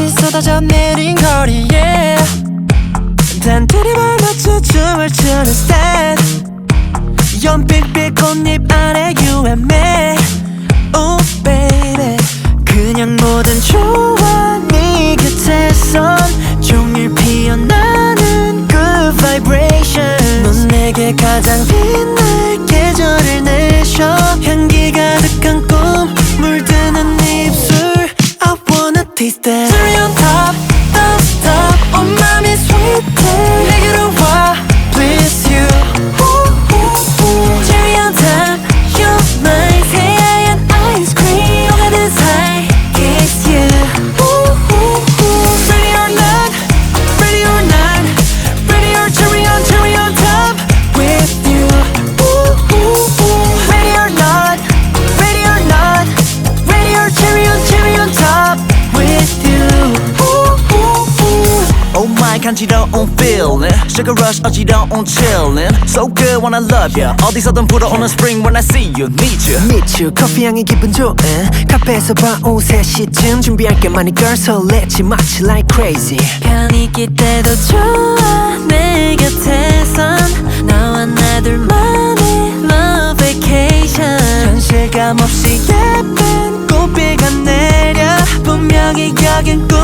빛이 쏟아져 내린 거리에 단둘이 발 맞춰 춤을 추는 스텝 연필빛 꽃잎 아래 You and me Oh baby. 그냥 모든 좋아 네 곁에선 종일 피어나는 good vibration. 넌 내게 가장 빛날 계절을 내셔. 향기가 득 간지러운 feeling Sugar rush 어지러운 chilling So good when I love ya 어디서든 불어오는 spring when I see you Need you Meet you 커피 향이 기분 좋은 카페에서 봐오 3시쯤 준비할 게 많이 girl 설레지 마치 like crazy 편히 있기 때도 좋아 내 곁에선 너와 나 둘만의 love vacation 현실감 없이 예쁜 꽃비가 내려 분명히 여긴 꿈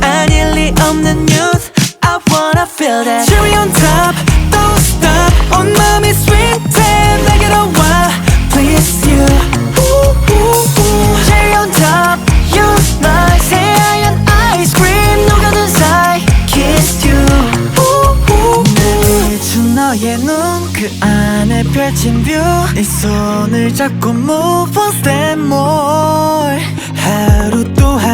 아닐 리 없는 youth I wanna feel that Cherry on top don't stop 온 맘이 sweet and 내게로 와 please you Cherry on top you're my 새하얀 ice cream 녹아든 사이 kiss you 내 비춘 너의 눈그 안에 펼친 뷰네 손을 잡고 move one step more 하루 또 하루